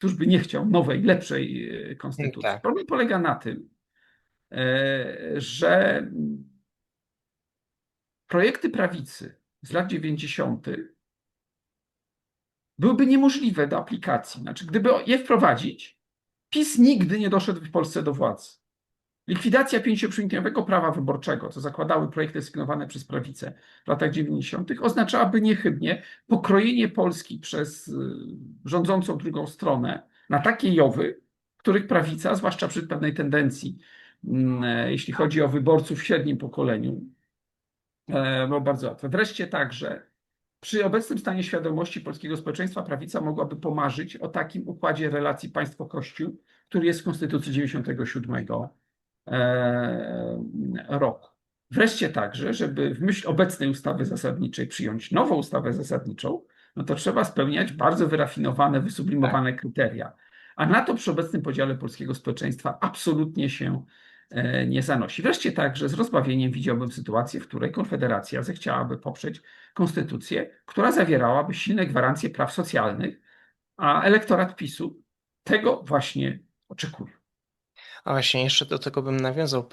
Któż by nie chciał nowej, lepszej e, konstytucji? Tak. Problem polega na tym, e, że projekty prawicy z lat 90. byłyby niemożliwe do aplikacji. Znaczy, gdyby je wprowadzić, PiS nigdy nie doszedł w Polsce do władzy. Likwidacja pięcioprzymiotowego prawa wyborczego, co zakładały projekty sygnowane przez prawicę w latach 90., oznaczałaby niechybnie pokrojenie Polski przez y, rządzącą drugą stronę na takie jowy, których prawica, zwłaszcza przy pewnej tendencji, mm, e, jeśli chodzi o wyborców w średnim pokoleniu, e, było bardzo łatwe. Wreszcie także przy obecnym stanie świadomości polskiego społeczeństwa prawica mogłaby pomarzyć o takim układzie relacji państwo-kościół, który jest w Konstytucji 97 e, roku. Wreszcie także, żeby w myśl obecnej ustawy zasadniczej przyjąć nową ustawę zasadniczą, no to trzeba spełniać bardzo wyrafinowane, wysublimowane kryteria. A na to przy obecnym podziale polskiego społeczeństwa absolutnie się e, nie zanosi. Wreszcie także z rozbawieniem widziałbym sytuację, w której Konfederacja zechciałaby poprzeć konstytucję, która zawierałaby silne gwarancje praw socjalnych, a elektorat PiSu tego właśnie oczekuje. A właśnie jeszcze do tego bym nawiązał.